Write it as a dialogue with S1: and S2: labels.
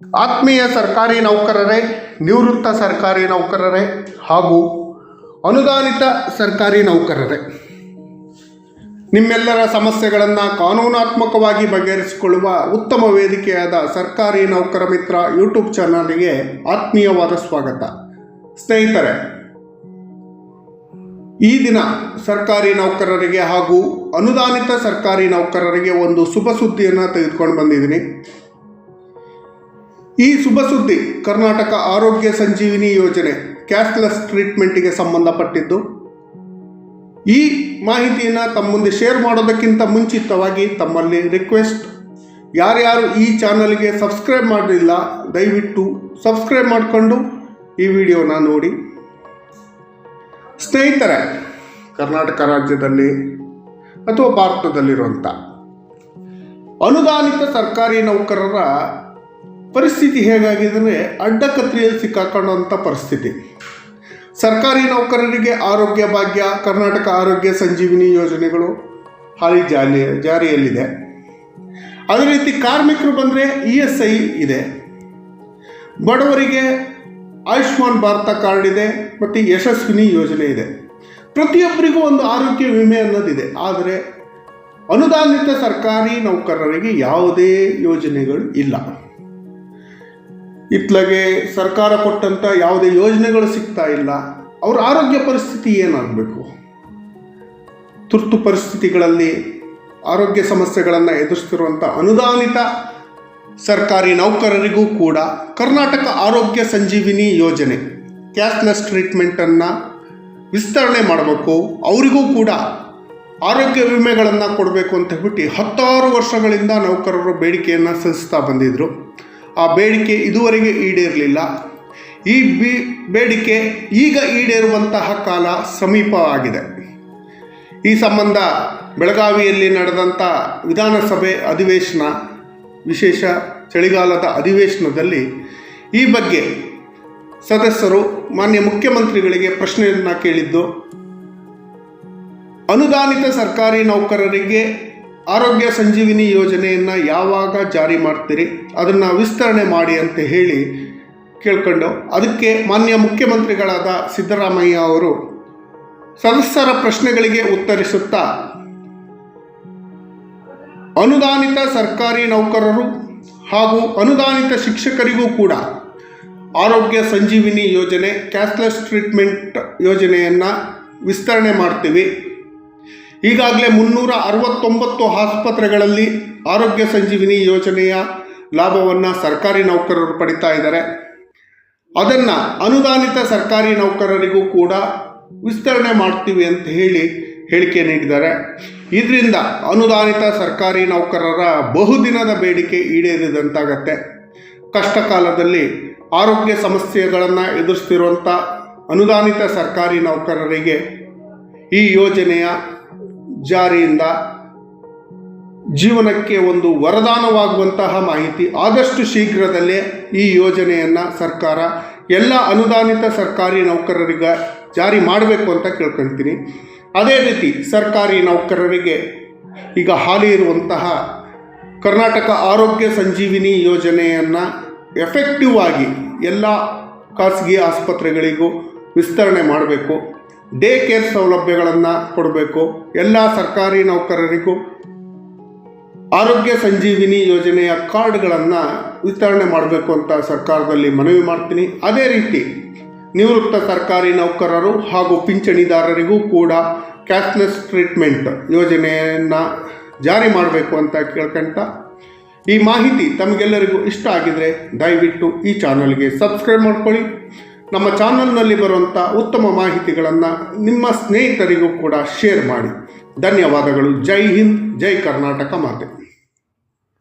S1: ಆತ್ಮೀಯ ಸರ್ಕಾರಿ ನೌಕರರೇ, ನಿವೃತ್ತ ಸರ್ಕಾರಿ ನೌಕರರೇ ಹಾಗೂ ಅನುದಾನಿತ ಸರ್ಕಾರಿ ನೌಕರರೇ. ನಿಮ್ಮೆಲ್ಲರ ಸಮಸ್ಯೆಗಳನ್ನು ಕಾನೂನಾತ್ಮಕವಾಗಿ ಬಗೆಹರಿಸಿಕೊಳ್ಳುವ ಉತ್ತಮ ವೇದಿಕೆಯಾದ ಸರ್ಕಾರಿ ನೌಕರ ಮಿತ್ರ ಯೂಟ್ಯೂಬ್ ಚಾನಲ್ಗೆ ಆತ್ಮೀಯವಾದ ಸ್ವಾಗತ. ಸ್ನೇಹಿತರೆ, ಈ ದಿನ ಸರ್ಕಾರಿ ನೌಕರರಿಗೆ ಹಾಗೂ ಅನುದಾನಿತ ಸರ್ಕಾರಿ ನೌಕರರಿಗೆ ಒಂದು ಶುಭ ಸುದ್ದಿಯನ್ನು ತೆಗೆದುಕೊಂಡು ಬಂದಿದ್ದೀನಿ. ಈ ಶುಭ ಸುದ್ದಿ ಕರ್ನಾಟಕ ಆರೋಗ್ಯ ಸಂಜೀವಿನಿ ಯೋಜನೆ ಕ್ಯಾಶ್ಲೆಸ್ ಟ್ರೀಟ್ಮೆಂಟಿಗೆ ಸಂಬಂಧಪಟ್ಟಿದ್ದು. ಈ ಮಾಹಿತಿಯನ್ನು ತಮ್ಮ ಮುಂದೆ ಶೇರ್ ಮಾಡೋದಕ್ಕಿಂತ ಮುಂಚಿತವಾಗಿ ತಮ್ಮಲ್ಲಿ ರಿಕ್ವೆಸ್ಟ್. ಯಾರ್ಯಾರು ಈ ಚಾನಲ್ಗೆ ಸಬ್ಸ್ಕ್ರೈಬ್ ಮಾಡಲಿಲ್ಲ ದಯವಿಟ್ಟು ಸಬ್ಸ್ಕ್ರೈಬ್ ಮಾಡಿಕೊಂಡು ಈ ವಿಡಿಯೋನ ನೋಡಿ. ಸ್ನೇಹಿತರೆ, ಕರ್ನಾಟಕ ರಾಜ್ಯದಲ್ಲಿ ಅಥವಾ ಭಾರತದಲ್ಲಿರುವಂಥ ಅನುದಾನಿತ ಸರ್ಕಾರಿ ನೌಕರರ ಪರಿಸ್ಥಿತಿ ಹೇಗಾಗಿದೆ ಅಂದರೆ ಅಡ್ಡಕತ್ರಿಯಲ್ಲಿ ಸಿಕ್ಕಾಕೊಳ್ಳುವಂಥ ಪರಿಸ್ಥಿತಿ. ಸರ್ಕಾರಿ ನೌಕರರಿಗೆ ಆರೋಗ್ಯ ಭಾಗ್ಯ, ಕರ್ನಾಟಕ ಆರೋಗ್ಯ ಸಂಜೀವಿನಿ ಯೋಜನೆಗಳು ಹಾಲಿ ಜಾಲಿ, ಜಾರಿಯಲ್ಲಿದೆ. ಅದೇ ರೀತಿ ಕಾರ್ಮಿಕರು ಬಂದರೆ ಇ ಎಸ್ ಐ ಇದೆ. ಬಡವರಿಗೆ ಆಯುಷ್ಮಾನ್ ಭಾರತ ಕಾರ್ಡ್ ಇದೆ, ಮತ್ತು ಯಶಸ್ವಿನಿ ಯೋಜನೆ ಇದೆ. ಪ್ರತಿಯೊಬ್ಬರಿಗೂ ಒಂದು ಆರೋಗ್ಯ ವಿಮೆ ಅನ್ನೋದಿದೆ. ಆದರೆ ಅನುದಾನಿತ ಸರ್ಕಾರಿ ನೌಕರರಿಗೆ ಯಾವುದೇ ಯೋಜನೆಗಳು ಇಲ್ಲ. ಇತ್ಲಗೆ ಸರ್ಕಾರ ಕೊಟ್ಟಂಥ ಯಾವುದೇ ಯೋಜನೆಗಳು ಸಿಗ್ತಾ ಇಲ್ಲ, ಅವ್ರ ಆರೋಗ್ಯ ಪರಿಸ್ಥಿತಿ ಏನಾಗಬೇಕು? ತುರ್ತು ಪರಿಸ್ಥಿತಿಗಳಲ್ಲಿ ಆರೋಗ್ಯ ಸಮಸ್ಯೆಗಳನ್ನು ಎದುರಿಸ್ತಿರುವಂಥ ಅನುದಾನಿತ ಸರ್ಕಾರಿ ನೌಕರರಿಗೂ ಕೂಡ ಕರ್ನಾಟಕ ಆರೋಗ್ಯ ಸಂಜೀವಿನಿ ಯೋಜನೆ ಕ್ಯಾಶ್ಲೆಸ್ ಟ್ರೀಟ್ಮೆಂಟನ್ನು ವಿಸ್ತರಣೆ ಮಾಡಬೇಕು. ಅವರಿಗೂ ಕೂಡ ಆರೋಗ್ಯ ವಿಮೆಗಳನ್ನು ಕೊಡಬೇಕು ಅಂತ ಹೇಳ್ಬಿಟ್ಟು ಹತ್ತಾರು ವರ್ಷಗಳಿಂದ ನೌಕರರು ಬೇಡಿಕೆಯನ್ನು ಸಲ್ಲಿಸ್ತಾ ಬಂದಿದ್ದರು ಆ ಬೇಡಿಕೆ ಇದುವರೆಗೆ ಈಡೇರಲಿಲ್ಲ. ಈ ಬಿ, ಬೇಡಿಕೆ ಈಗ ಈಡೇರುವಂತಹ ಕಾಲ ಸಮೀಪವಾಗಿದೆ ಈ ಸಂಬಂಧ ಬೆಳಗಾವಿಯಲ್ಲಿ ನಡೆದಂಥ ವಿಧಾನಸಭೆ ಅಧಿವೇಶನ, ವಿಶೇಷ ಚಳಿಗಾಲದ ಅಧಿವೇಶನದಲ್ಲಿ ಈ ಬಗ್ಗೆ ಸದಸ್ಯರು, ಮಾನ್ಯ ಮುಖ್ಯಮಂತ್ರಿಗಳಿಗೆ ಪ್ರಶ್ನೆಯನ್ನು ಕೇಳಿದ್ದು, ಅನುದಾನಿತ ಸರ್ಕಾರಿ ನೌಕರರಿಗೆ ಆರೋಗ್ಯ ಸಂಜೀವಿನಿ ಯೋಜನೆಯನ್ನು ಯಾವಾಗ ಜಾರಿ ಮಾಡ್ತೀರಿ? ಅದನ್ನು ವಿಸ್ತರಣೆ ಮಾಡಿ ಅಂತ ಹೇಳಿ ಕೇಳ್ಕೊಂಡು ಅದಕ್ಕೆ ಮಾನ್ಯ ಮುಖ್ಯಮಂತ್ರಿಗಳಾದ ಸಿದ್ದರಾಮಯ್ಯ ಅವರು ಸದಸ್ಯರ ಪ್ರಶ್ನೆಗಳಿಗೆ ಉತ್ತರಿಸುತ್ತಾ, ಅನುದಾನಿತ ಸರ್ಕಾರಿ ನೌಕರರು ಹಾಗೂ ಅನುದಾನಿತ ಶಿಕ್ಷಕರಿಗೂ ಕೂಡ ಆರೋಗ್ಯ ಸಂಜೀವಿನಿ ಯೋಜನೆ ಕ್ಯಾಶ್ಲೆಸ್ ಟ್ರೀಟ್ಮೆಂಟ್ ಯೋಜನೆಯನ್ನು ವಿಸ್ತರಣೆ ಮಾಡ್ತೀವಿ. ಈಗಾಗಲೇ ಮುನ್ನೂರ ಅರವತ್ತೊಂಬತ್ತು ಆಸ್ಪತ್ರೆಗಳಲ್ಲಿ ಆರೋಗ್ಯ ಸಂಜೀವಿನಿ ಯೋಜನೆಯ ಲಾಭವನ್ನು ಸರ್ಕಾರಿ ನೌಕರರು ಪಡಿತಾ ಇದ್ದಾರೆ. ಅದನ್ನು ಅನುದಾನಿತ ಸರ್ಕಾರಿ ನೌಕರರಿಗೂ ಕೂಡ ವಿಸ್ತರಣೆ ಮಾಡ್ತೀವಿ ಅಂತ ಹೇಳಿ ಹೇಳಿಕೆ ನೀಡಿದ್ದಾರೆ. ಇದರಿಂದ ಅನುದಾನಿತ ಸರ್ಕಾರಿ ನೌಕರರ ಬಹುದಿನದ ಬೇಡಿಕೆ ಈಡೇರಿದಂತಾಗತ್ತೆ. ಕಷ್ಟ ಕಾಲದಲ್ಲಿ ಆರೋಗ್ಯ ಸಮಸ್ಯೆಗಳನ್ನು ಎದುರಿಸ್ತಿರುವಂಥ ಅನುದಾನಿತ ಸರ್ಕಾರಿ ನೌಕರರಿಗೆ ಈ ಯೋಜನೆಯ ಜಾರಿಯಿಂದ ಜೀವನಕ್ಕೆ ಒಂದು ವರದಾನವಾಗುವಂತಹ ಮಾಹಿತಿ ಆದಷ್ಟು ಶೀಘ್ರದಲ್ಲೇ ಈ ಯೋಜನೆಯನ್ನು ಸರ್ಕಾರ, ಎಲ್ಲ ಅನುದಾನಿತ ಸರ್ಕಾರಿ ನೌಕರರಿಗೆ ಜಾರಿ ಮಾಡಬೇಕು ಅಂತ ಕೇಳ್ಕೊಳ್ತೀನಿ. ಅದೇ ರೀತಿ ಸರ್ಕಾರಿ ನೌಕರರಿಗೆ ಈಗ ಹಾಲಿ ಇರುವಂತಹ ಕರ್ನಾಟಕ ಆರೋಗ್ಯ ಸಂಜೀವಿನಿ ಯೋಜನೆಯನ್ನು ಎಫೆಕ್ಟಿವ್ ಆಗಿ ಎಲ್ಲ ಖಾಸಗಿ ಆಸ್ಪತ್ರೆಗಳಿಗೂ ವಿಸ್ತರಣೆ ಮಾಡಬೇಕು. ಡೇ ಕೇರ್ ಸೌಲಭ್ಯಗಳನ್ನು ಕೊಡಬೇಕು. ಎಲ್ಲ ಸರ್ಕಾರಿ ನೌಕರರಿಗೂ ಆರೋಗ್ಯ ಸಂಜೀವಿನಿ ಯೋಜನೆಯ ಕಾರ್ಡ್ಗಳನ್ನು ವಿತರಣೆ ಮಾಡಬೇಕು ಅಂತ ಸರ್ಕಾರದಲ್ಲಿ ಮನವಿ ಮಾಡ್ತೀನಿ. ಅದೇ ರೀತಿ ನಿವೃತ್ತ ಸರ್ಕಾರಿ ನೌಕರರು ಹಾಗೂ ಪಿಂಚಣಿದಾರರಿಗೂ ಕೂಡ ಕ್ಯಾಶ್ಲೆಸ್ ಟ್ರೀಟ್ಮೆಂಟ್ ಯೋಜನೆಯನ್ನು ಜಾರಿ ಮಾಡಬೇಕು ಅಂತ ಕೇಳ್ಕೊಂತ ಈ ಮಾಹಿತಿ ತಮಗೆಲ್ಲರಿಗೂ ಇಷ್ಟ ಆಗಿದರೆ ದಯವಿಟ್ಟು ಈ ಚಾನಲ್ಗೆ ಸಬ್ಸ್ಕ್ರೈಬ್ ಮಾಡ್ಕೊಳ್ಳಿ. ನಮ್ಮ ಚಾನಲ್ನಲ್ಲಿ ಬರುವಂಥ ಉತ್ತಮ ಮಾಹಿತಿಗಳನ್ನು ನಿಮ್ಮ ಸ್ನೇಹಿತರಿಗೂ ಕೂಡ ಶೇರ್ ಮಾಡಿ. ಧನ್ಯವಾದಗಳು. ಜೈ ಹಿಂದ್, ಜೈ ಕರ್ನಾಟಕ ಮಾತೆ.